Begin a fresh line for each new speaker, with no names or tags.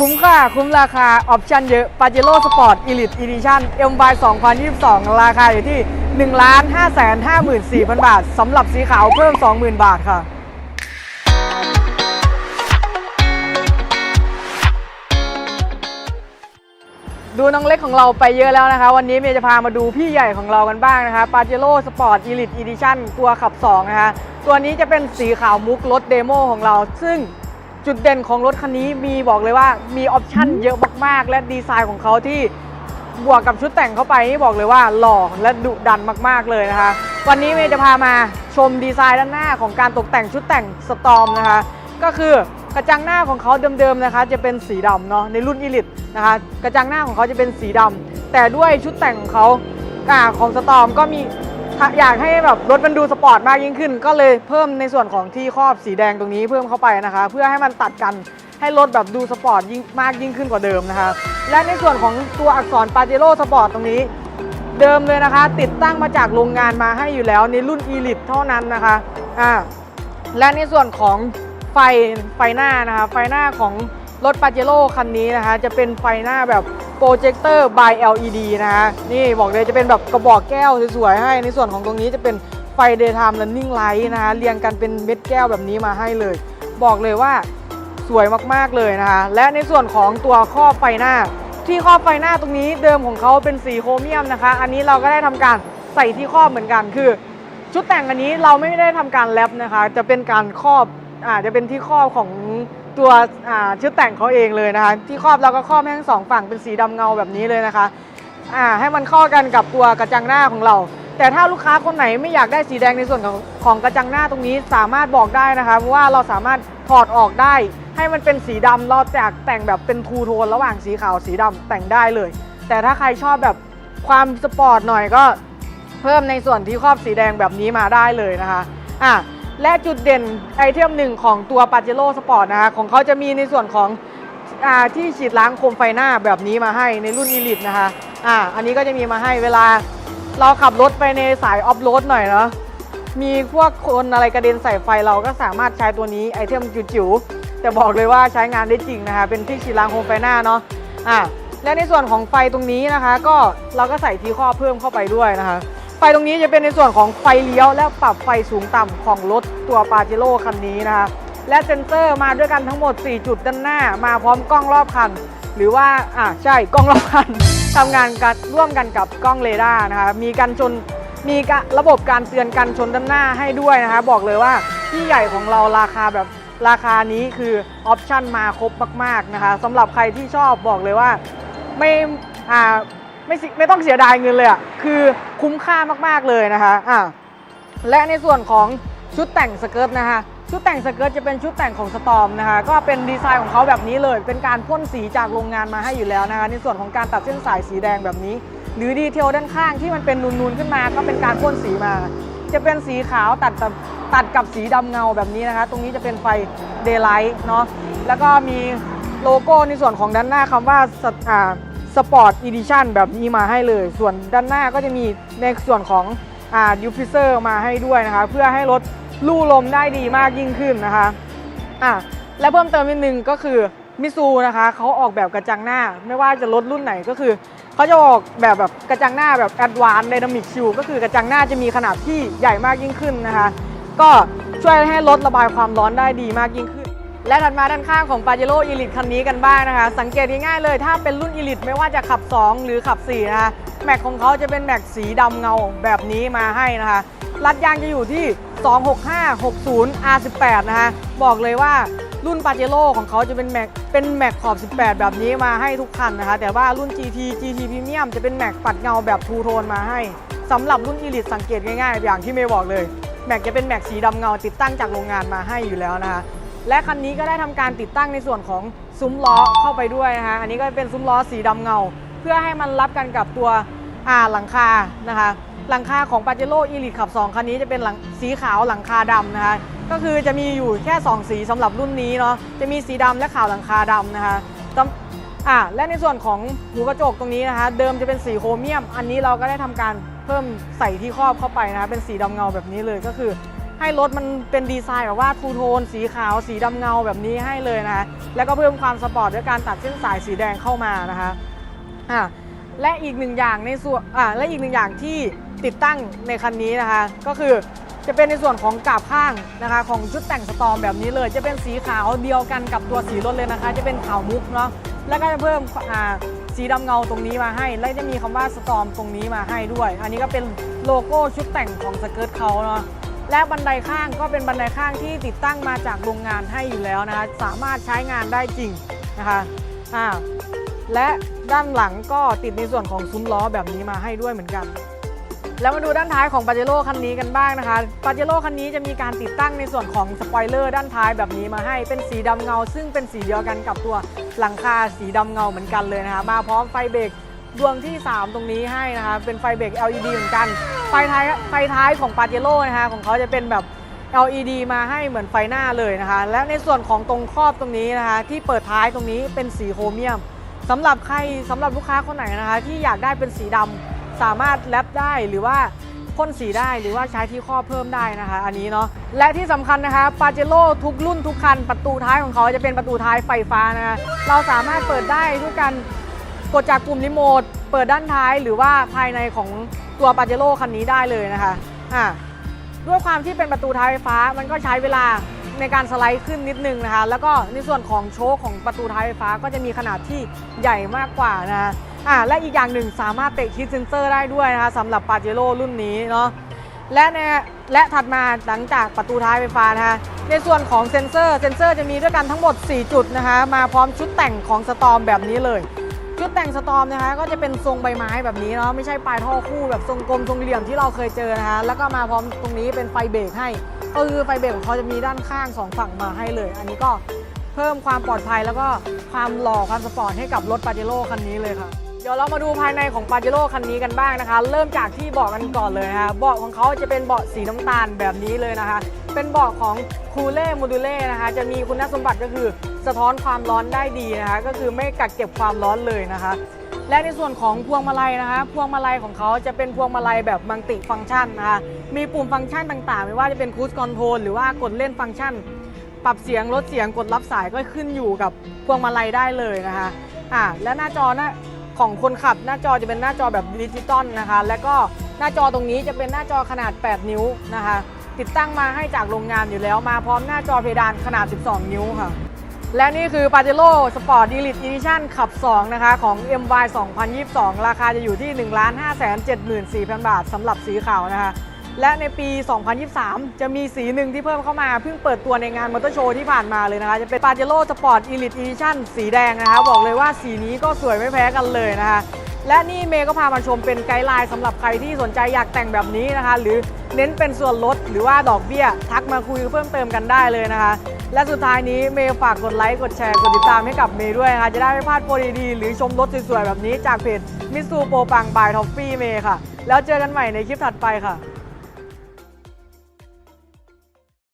คุ้มค่าคุ้มราคา ออปชั่นเยอะ p a j e r o Sport Elite Edition MY 2022 ราคาอยู่ที่1 5 5 4 0 0 0 บาทสำหรับสีขาวเพิ่ม 20,000 บาทค่ะดูน้องเล็กของเราไปเยอะแล้วนะคะ วันนี้เมย์จะพามาดูพี่ใหญ่ของเรากันบ้างนะคะ p a j e r o Sport Elite Edition ตัวขับ 2 นะคะ ตัวนี้จะเป็นสีขาวมุกรถเดโมของเรา ซึ่ง จุดเด่นของรถคันนี้มีบอกเลยว่ามีออปชั่นเยอะมากๆ และดีไซน์ของเขาที่บวกกับชุดแต่งเข้าไปนี่บอกเลยว่าหล่อและดุดันมากๆเลยนะคะ วันนี้เมย์จะพามาชมดีไซน์ด้านหน้าของการตกแต่งชุดแต่งสตอมนะคะ ก็คือกระจังหน้าของเขาเดิมๆนะคะ จะเป็นสีดำเนาะในรุ่นอีลิตนะคะ กระจังหน้าของเขาจะเป็นสีดำแต่ด้วยชุดแต่งของเขาอ่าของสตอมก็มีถ้า อยากให้แบบรถมันดูสปอร์ตมากยิ่งขึ้น ก็เลยเพิ่มในส่วนของที่ครอบสีแดงตรงนี้เพิ่มเข้าไปนะคะ เพื่อให้มันตัดกันให้รถแบบดูสปอร์ตยิ่งมากยิ่งขึ้นกว่าเดิมนะคะและในส่วนของตัวอักษรปาเจโร่สปอร์ตตรงนี้ เดิมเลยนะคะ ติดตั้งมาจากโรงงานมาให้อยู่แล้วในรุ่น e l i t เท่านั้นนะคะอ่าและในส่วนของไฟไฟหน้านะคะไฟหน้าของรถปาเจโร่คันนี้นะคะ จะเป็นไฟหน้าแบบ โปรเจคเตอร์ by LED นะคะนี่บอกเลยจะเป็นแบบกระบอกแก้วสวยๆให้ ในส่วนของตรงนี้จะเป็นไฟ daytime running light นะคะเรียงกันเป็นเม็ดแก้วแบบนี้มาให้เลย บอกเลยว่าสวยมากๆเลยนะคะ และในส่วนของตัวครอบไฟหน้า ที่ครอบไฟหน้าตรงนี้เดิมของเขาเป็นสีโครเมียมนะคะ อันนี้เราก็ได้ทำการใส่ที่ครอบเหมือนกัน คือชุดแต่งอันนี้เราไม่ได้ทำการแรปนะคะ จะเป็นการครอบอ่าจะเป็นที่ครอบของ ตัวชุดแต่งเขาเองเลยนะคะ ที่ครอบเราก็ครอบให้ทั้งสองฝั่งเป็นสีดำเงาแบบนี้เลยนะคะอ่าให้มันเข้ากันกับตัวกระจังหน้าของเรา แต่ถ้าลูกค้าคนไหนไม่อยากได้สีแดงในส่วนของของกระจังหน้าตรงนี้สามารถบอกได้นะคะเพราะว่าเราสามารถถอดออกได้ ให้มันเป็นสีดำเราจากแต่งแบบเป็นทูโทนระหว่างสีขาวสีดำแต่งได้เลย แต่ถ้าใครชอบแบบความสปอร์ตหน่อยก็เพิ่มในส่วนที่ครอบสีแดงแบบนี้มาได้เลยนะคะอะ และจุดเด่นไอเทมหนึ่งของตัว p a j e r o Sport นะคะของเขาจะมีในส่วนของอที่ฉีดล้างโคมไฟหน้าแบบนี้มาให้ในรุ่น Elite นะคะอะอันนี้ก็จะมีมาให้เวลาเราขับรถไปในสายออฟโรดหน่อยเนาะมีพวกคนอะไรกระเด็นใส่ไฟเราก็สามารถใช้ตัวนี้ไอเทมจิ๋วๆแต่บอกเลยว่าใช้งานได้จริงนะคะ เป็นที่ฉีดล้างโคมไฟหน้าเนาะอะและในส่วนของไฟตรงนี้นะคะ ก็เราก็ใส่ที่ครอบเพิ่มเข้าไปด้วยนะคะ ไฟตรงนี้จะเป็นในส่วนของไฟเลี้ยวและปรับไฟสูงต่ำของรถตัวปาเจโร่คันนี้นะคะและเซ็นเซอร์มาด้วยกันทั้งหมด 4 จุดด้านหน้า มาพร้อมกล้องรอบคัน หรือว่าอ่าใช่กล้องรอบคันทำงานกันร่วมกันกับกล้องเรดาร์นะคะมีกันชนมีระบบการเตือนกันชนด้านหน้าให้ด้วยนะคะบอกเลยว่าที่ใหญ่ของเราราคาแบบราคานี้คือออปชั่นมาครบมากๆนะคะสำหรับใครที่ชอบบอกเลยว่าไม่อ่า ไม่ไม่ต้องเสียดายเงินเลยอะคือคุ้มค่ามากๆเลยนะคะอ่าและในส่วนของชุดแต่งสเกิร์ตนะคะชุดแต่งสเกิร์ตจะเป็นชุดแต่งของสตอมนะคะก็เป็นดีไซน์ของเขาแบบนี้เลย เป็นการพ่นสีจากโรงงานมาให้อยู่แล้วนะคะในส่วนของการตัดเส้นสายสีแดงแบบนี้ หรือดีเทลด้านข้างที่มันเป็นนูนๆขึ้นมา ก็เป็นการพ่นสีมา จะเป็นสีขาวตัดกับตัดกับสีดำเงาแบบนี้นะคะ ตรงนี้จะเป็นไฟเดย์ไลท์เนาะแล้วก็มีโลโก้ในส่วนของด้านหน้าคำว่าสอ่า สปอร์ตอีดิชันแบบนี้มาให้เลย ส่วนด้านหน้าก็จะมีในส่วนของอ่าดิฟฟิเซอร์มาให้ด้วยนะคะ เพื่อให้รถลู่ลมได้ดีมากยิ่งขึ้นนะคะอะและเพิ่มเติมนิดนึงก็คือมิซูนะคะเขาออกแบบกระจังหน้า ไม่ว่าจะรถรุ่นไหนก็คือเขาจะออกแบบแบบกระจังหน้าแบบแอดวานซ์ไดนามิกชิลก็คือกระจังหน้าจะมีขนาดที่ใหญ่มากยิ่งขึ้นนะคะ ก็ช่วยให้รถระบายความร้อนได้ดีมากยิ่งขึ้น และถัดมาด้านข้างของ p a j e r o Elite คันนี้กันบ้างนะคะ สังเกตง่ายๆเลย ถ้าเป็นรุ่น Elite ไม่ว่าจะขับ 2 หรือขับ 4 นะคะ แม็กของเขาจะเป็นแม็กสีดำเงาแบบนี้มาให้นะคะรัดยางจะอยู่ที่ 26560 R18 นะคะบอกเลยว่ารุ่น p a j e r o ของเขาจะเป็นแม็กเป็นแม็กขอบ 18 แบบนี้มาให้ทุกคันนะคะ แต่ว่ารุ่น GT GT Premium จะเป็นแม็กปัดเงาแบบทูโทนมาให้สำหรับรุ่น Elite สังเกตง่ายๆ อย่างที่เมย์บอกเลยแม็กจะเป็นแม็กสีดำเงาติดตั้งจากโรงงานมาให้อยู่แล้วนะคะ และคันนี้ก็ได้ทำการติดตั้งในส่วนของซุ้มล้อเข้าไปด้วยนะคะอันนี้ก็เป็นซุ้มล้อสีดำเงา เพื่อให้มันรับกันกับตัวอ่าหลังคานะคะหลังคาของ p a j e r o Elite ขับ 2 คันนี้จะเป็นหลังสีขาวหลังคาดำนะคะก็คือจะมีอยู่แค่ 2 สีสำหรับรุ่นนี้เนาะจะมีสีดำและขาวหลังคาดำนะคะอ่าและในส่วนของหูกระจกตรงนี้นะคะเดิมจะเป็นสีโครเมียม อันนี้เราก็ได้ทำการเพิ่มใส่ที่ครอบเข้าไปนะคะเป็นสีดำเงาแบบนี้เลยก็คือ ให้รถมันเป็นดีไซน์แบบว่าทูโทน สีขาว สีดำเงาแบบนี้ให้เลยนะคะแล้วก็เพิ่มความสปอร์ตด้วยการตัดเส้นสายสีแดงเข้ามานะคะอะและอีกหนึ่งอย่างในส่วนอะและอีกหนึ่งอย่างที่ติดตั้งในคันนี้นะคะ ก็คือจะเป็นในส่วนของกาบข้างนะคะของชุดแต่งสตอมแบบนี้เลย จะเป็นสีขาวเดียวกันกับตัวสีรถเลยนะคะ จะเป็นขาวมุกเนาะแล้วก็จะเพิ่มอ่าสีดำเงาตรงนี้มาให้ และจะมีคำว่าสตอมตรงนี้มาให้ด้วย อันนี้ก็เป็นโลโก้ชุดแต่งของสเกิร์ตเขาเนาะ และบันไดข้างก็เป็นบันไดข้างที่ติดตั้งมาจากโรงงานให้อยู่แล้วนะคะ สามารถใช้งานได้จริงนะคะอ่าและด้านหลังก็ติดในส่วนของซุ้มล้อแบบนี้มาให้ด้วยเหมือนกัน แล้วมาดูด้านท้ายของปาเจโร่คันนี้กันบ้างนะคะปาเจโร่คันนี้จะมีการติดตั้งในส่วนของสปอยเลอร์ด้านท้ายแบบนี้มาให้เป็นสีดำเงา ซึ่งเป็นสีเดียวกันกับตัวหลังคาสีดำเงาเหมือนกันเลยนะคะมาพร้อมไฟเบรก ดวงที่ 3 ตรงนี้ให้นะคะเป็นไฟเบรก LED เหมือนกัน ไฟท้ายไฟท้ายของปาเจโร่นะคะของเขาจะเป็นแบบ LED มาให้เหมือนไฟหน้าเลยนะคะ และในส่วนของตรงครอบตรงนี้นะคะที่เปิดท้ายตรงนี้เป็นสีโครเมียมสำหรับใครสำหรับลูกค้าคนไหนนะคะที่อยากได้เป็นสีดำสามารถแรปได้หรือว่าพ่นสีได้หรือว่าใช้ที่ครอบเพิ่มได้นะคะ อันนี้เนาะและที่สำคัญนะคะปาเจโร่ทุกรุ่นทุกคัน ประตูท้ายของเขาจะเป็นประตูท้ายไฟฟ้านะคะเราสามารถเปิดได้ด้วยกัน กดจากปุ่มรีโมทเปิดด้านท้ายหรือว่าภายในของตัวปาเจโร่คันนี้ได้เลยนะคะอ่าด้วยความที่เป็นประตูท้ายไฟฟ้ามันก็ใช้เวลาในการสไลด์ขึ้นนิดนึงนะคะ แล้วก็ในส่วนของโชคของประตูท้ายไฟฟ้าก็จะมีขนาดที่ใหญ่มากกว่านะะอ่าและอีกอย่างหนึ่งสามารถเตะคิดเซนเซอร์ได้ด้วยนะคะสำหรับปาเจโร่รุ่นนี้เนาะและในและถัดมาหลังจากประตูท้ายไฟฟ้านะคะในส่วนของเซ็นเซอร์เซ็นเซอร์จะมีด้วยกันทั้งหมด 4 จุดนะคะ มาพร้อมชุดแต่งของสตอมแบบนี้เลย ชุดแต่งสตอมนะคะก็จะเป็นทรงใบไม้แบบนี้เนาะไม่ใช่ปลายท่อคู่แบบทรงกลมทรงเหลี่ยมที่เราเคยเจอนะคะแล้วก็มาพร้อมตรงนี้เป็นไฟเบรกให้ก็คือไฟเบรกของเขาจะมีด้านข้างสองฝั่งมาให้เลย อันนี้ก็เพิ่มความปลอดภัยแล้วก็ความหล่อความสปอร์ตให้กับรถปาเจโร่คันนี้เลยค่ะ ดี๋ยวเรามาดูภายในของปาเจโร่คันนี้กันบ้างนะคะ เริ่มจากที่เบาะกันก่อนเลยนะคะเบาะของเขาจะเป็นเบาะสีน้ำตาลแบบนี้เลยนะคะ เป็นเบาะของคูเล่โมดูเล่นะคะ จะมีคุณสมบัติก็คือสะท้อนความร้อนได้ดีนะคะ ก็คือไม่กักเก็บความร้อนเลยนะคะ และในส่วนของพวงมาลัยนะคะ พวงมาลัยของเขาจะเป็นพวงมาลัยแบบมัลติฟังก์ชันนะคะ มีปุ่มฟังก์ชันต่างๆ ไม่ว่าจะเป็นคูสคอนโทรลหรือว่ากดเล่นฟังก์ชัน ปรับเสียงลดเสียงกดรับสายก็ขึ้นอยู่กับพวงมาลัยได้เลยนะคะอ่าและหน้าจอน้า ของคนขับหน้าจอจะเป็นหน้าจอแบบดิจิตอลนะคะ แล้วก็หน้าจอตรงนี้จะเป็นหน้าจอขนาด 8 นิ้วนะคะ ติดตั้งมาให้จากโรงงานอยู่แล้วมาพร้อมหน้าจอเพดานขนาด 12 นิ้วค่ะ และนี่คือ Pajero Sport Elite Edition ขับ 2 นะคะ ของ MY 2022 ราคาจะอยู่ที่ 1 5 7 4 0 0 0 บาทสำหรับสีขาวนะคะ และในปี 2023 จะมีสีหนึ่งที่เพิ่มเข้ามาเพิ่งเปิดตัวในงานมอเตอร์โชว์ที่ผ่านมาเลยนะคะ จะเป็น Pajero Sport Elite Edition สีแดงนะคะ บอกเลยว่าสีนี้ก็สวยไม่แพ้กันเลยนะคะและนี่เมย์ก็พามาชมเป็นไกด์ไลน์สำหรับใครที่สนใจอยากแต่งแบบนี้นะคะ หรือเน้นเป็นส่วนลดหรือว่าดอกเบี้ย ทักมาคุยเพิ่มเติมกันได้เลยนะคะ และสุดท้ายนี้เมย์ฝากกดไลค์ กดแชร์ กดติดตามให้กับเมย์ด้วยนะคะจะได้ไม่พลาดโปรดีๆ หรือชมรถสวยๆแบบนี้จากเพจมิสูโปปังบายท็อฟฟี่เมย์ค่ะ แล้วเจอกันใหม่ในคลิปถัดไปค่ะ